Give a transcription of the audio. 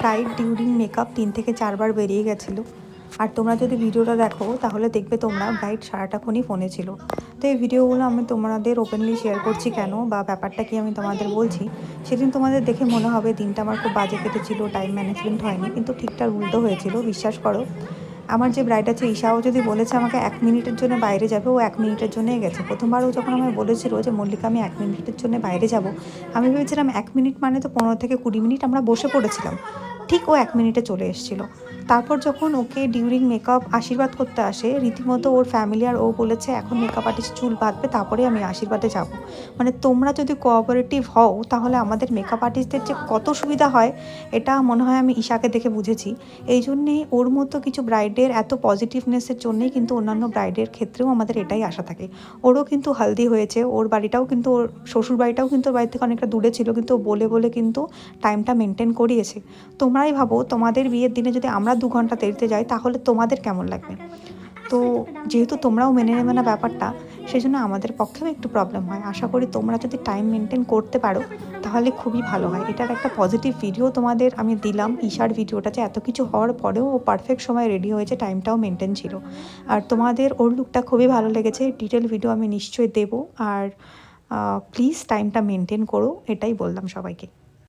Bright during makeup তিন থেকে চারবার বেরিয়ে গেছিল। আর তোমরা যদি ভিডিওটা দেখো, তাহলে দেখবে তোমরা ব্রাইট সারাটাক্ষণই ফোনে ছিল। তো এই ভিডিওগুলো আমি তোমাদের ওপেনলি শেয়ার করছি কেন বা ব্যাপারটা কি আমি তোমাদের বলছি, সেদিন তোমাদের দেখে মনে হবে দিনটা আমার খুব বাজে কেটেছিল টাইম ম্যানেজমেন্ট হয়নি, কিন্তু ঠিকঠাক উল্টো হয়েছিল, বিশ্বাস করো। আমার যে ব্রাইড আছে, ঈশাও যদি বলেছে আমাকে এক মিনিটের জন্য বাইরে যাবে, ও এক মিনিটের জন্যই গেছে। প্রথমবারও যখন আমায় বলেছিল যে, মল্লিকা, আমি এক মিনিটের জন্য বাইরে যাব, আমি ভেবেছিলাম এক মিনিট মানে তো পনেরো থেকে কুড়ি মিনিট আমরা বসে পড়েছিলাম। ঠিক ও এক মিনিটে চলে এসেছিল। তারপর যখন ওকে ডিউরিং মেকআপ আশীর্বাদ করতে আসে, রীতিমতো ওর ফ্যামিলি আর ও বলেছে, এখন মেকআপ আর্টিস্ট চুল বাঁধবে তারপরে আমি আশীর্বাদে যাব। মানে তোমরা যদি কোঅপারেটিভ হও, তাহলে আমাদের মেকআপ আর্টিস্টদের যে কত সুবিধা হয়, এটা মনে হয় আমি ঈশাকে দেখে বুঝেছি। এই জন্যেই ওর মতো কিছু ব্রাইডের এত পজিটিভনেসের জন্যেই কিন্তু অন্যান্য ব্রাইডের ক্ষেত্রেও আমাদের এটাই আশা থাকে। ওরও কিন্তু হালদি হয়েছে, ওর বাড়িটাও কিন্তু, ওর শ্বশুর বাড়িটাও কিন্তু ওর বাড়ি থেকে অনেকটা দূরে ছিল, কিন্তু ও বলে বলে কিন্তু টাইমটা মেনটেন করিয়েছে। তোমরাই ভাবো, তোমাদের বিয়ের দিনে যদি আমরা দু ঘণ্টা দেরিতে যাই তাহলে তোমাদের কেমন লাগবে? তো যেহেতু তোমরাও মেনে নেবে না ব্যাপারটা সেই জন্য আমাদের পক্ষেও একটু প্রবলেম হয়। আশা করি তোমরা যদি টাইম মেনটেন করতে পারো, তাহলে খুবই ভালো হয়। এটার একটা পজিটিভ ভিডিও তোমাদের আমি দিলাম। ঈশার ভিডিওটা যে এত কিছু হওয়ার পরেও ও পারফেক্ট সময় রেডি হয়েছে টাইমটাও মেনটেন ছিল। আর তোমাদের ওর লুকটা খুবই ভালো লেগেছে ডিটেল ভিডিও আমি নিশ্চয়ই দেবো। আর প্লিজ টাইমটা মেনটেন করো, এটাই বললাম সবাইকে।